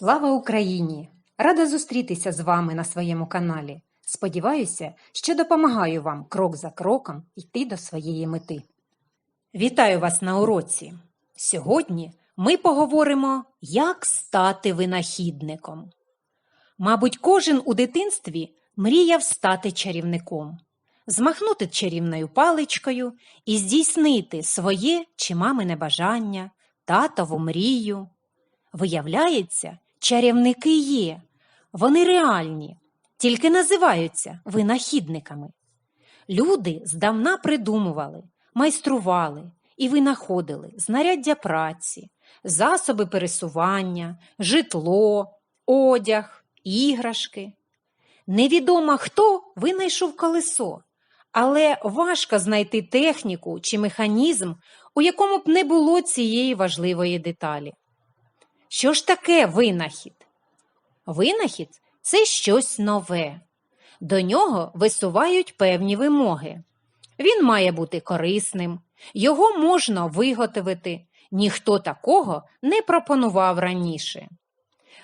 Слава Україні! Рада зустрітися з вами на своєму каналі. Сподіваюся, що допомагаю вам крок за кроком йти до своєї мети. Вітаю вас на уроці. Сьогодні ми поговоримо, як стати винахідником. Мабуть, кожен у дитинстві мріяв стати чарівником, змахнути чарівною паличкою і здійснити своє чи мамине бажання, татову мрію. Виявляється, чарівники є, вони реальні, тільки називаються винахідниками. Люди здавна придумували, майстрували і винаходили знаряддя праці, засоби пересування, житло, одяг, іграшки. Невідомо хто винайшов колесо, але важко знайти техніку чи механізм, у якому б не було цієї важливої деталі. Що ж таке винахід? Винахід це щось нове. До нього висувають певні вимоги. Він має бути корисним, його можна виготовити, ніхто такого не пропонував раніше.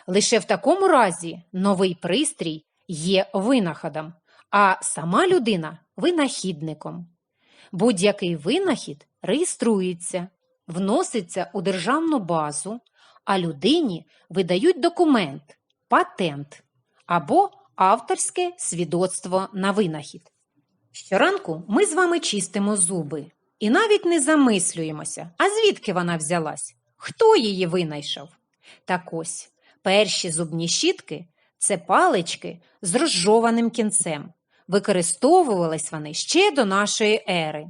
Лише в такому разі новий пристрій є винаходом, а сама людина винахідником. Будь-який винахід реєструється, вноситься у державну базу, а людині видають документ, патент або авторське свідоцтво на винахід. Щоранку ми з вами чистимо зуби і навіть не замислюємося, а звідки вона взялась, хто її винайшов. Так ось, перші зубні щітки це палички з розжованим кінцем. Використовувались вони ще до нашої ери.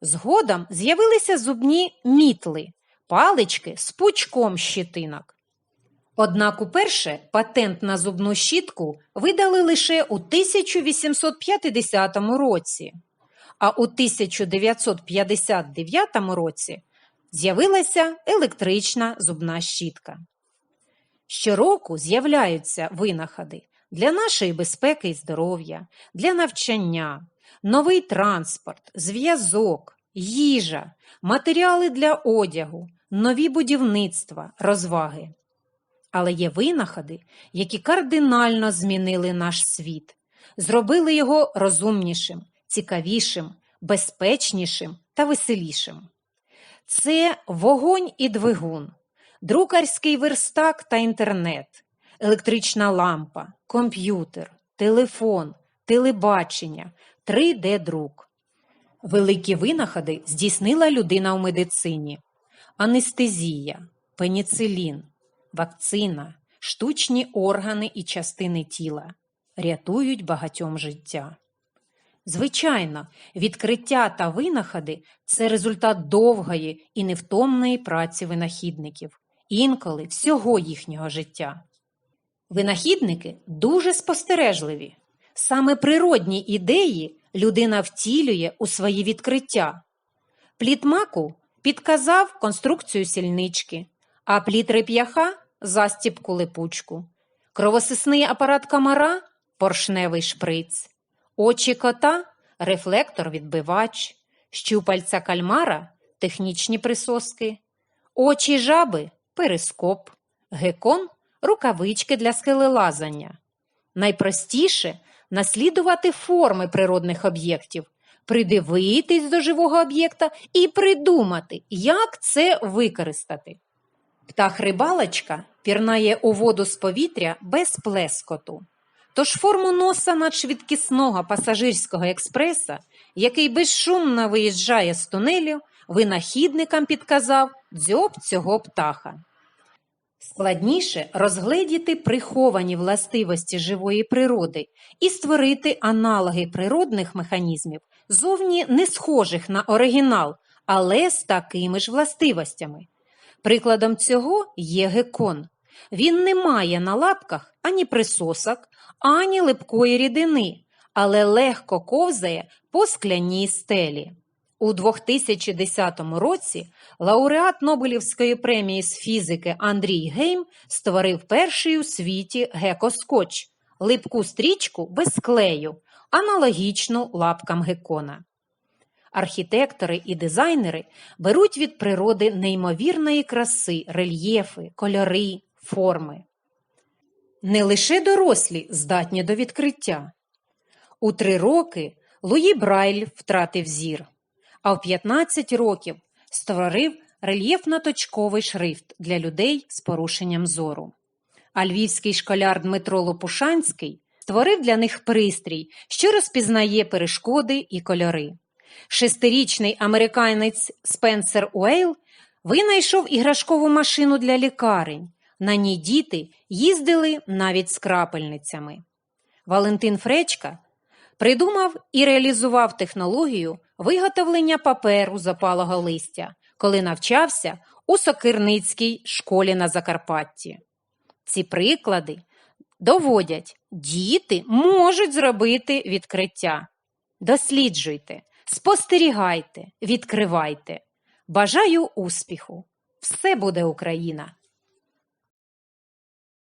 Згодом з'явилися зубні мітли, палички з пучком щитинок. Однак уперше патент на зубну щітку видали лише у 1850 році, а у 1959 році з'явилася електрична зубна щітка. Щороку з'являються винаходи для нашої безпеки і здоров'я, для навчання, новий транспорт, зв'язок, їжа, матеріали для одягу, нові будівництва, розваги. Але є винаходи, які кардинально змінили наш світ, зробили його розумнішим, цікавішим, безпечнішим та веселішим. Це вогонь і двигун, друкарський верстак та інтернет, електрична лампа, комп'ютер, телефон, телебачення, 3D-друк. Великі винаходи здійснила людина у медицині: анестезія, пеніцилін, вакцина, штучні органи і частини тіла рятують багатьом життя. Звичайно, відкриття та винаходи це результат довгої і невтомної праці винахідників, інколи всього їхнього життя. Винахідники дуже спостережливі. Саме природні ідеї людина втілює у свої відкриття. Плід маку підказав конструкцію сільнички, а плід реп'яха застіпку липучку, кровосисний апарат комара поршневий шприц, очі кота рефлектор відбивач, щупальця кальмара технічні присоски, очі жаби перископ, гекон рукавички для скелелазання. Найпростіше наслідувати форми природних об'єктів, придивитись до живого об'єкта і придумати, як це використати. Птах рибалочка пірнає у воду з повітря без плескоту. Тож форму носа надшвидкісного пасажирського експреса, який безшумно виїжджає з тунелю, винахідникам підказав дзьоб цього птаха. Складніше розгледіти приховані властивості живої природи і створити аналоги природних механізмів, зовні не схожих на оригінал, але з такими ж властивостями. Прикладом цього є гекон. Він не має на лапках ані присосок, ані липкої рідини, але легко ковзає по скляній стелі. У 2010 році лауреат Нобелівської премії з фізики Андрій Гейм створив перший у світі гекоскотч – липку стрічку без клею, аналогічну лапкам гекона. Архітектори і дизайнери беруть від природи неймовірної краси, рельєфи, кольори, форми. Не лише дорослі здатні до відкриття. У три роки Луї Брайль втратив зір, а в 15 років створив рельєфно-точковий шрифт для людей з порушенням зору. А львівський школяр Дмитро Лопушанський створив для них пристрій, що розпізнає перешкоди і кольори. Шестирічний американець Спенсер Уейл винайшов іграшкову машину для лікарень. На ній діти їздили навіть з крапельницями. Валентин Фречка придумав і реалізував технологію виготовлення паперу запалого листя, коли навчався у Сокирницькій школі на Закарпатті. Ці приклади доводять, діти можуть зробити відкриття. Досліджуйте, спостерігайте, відкривайте. Бажаю успіху! Все буде Україна!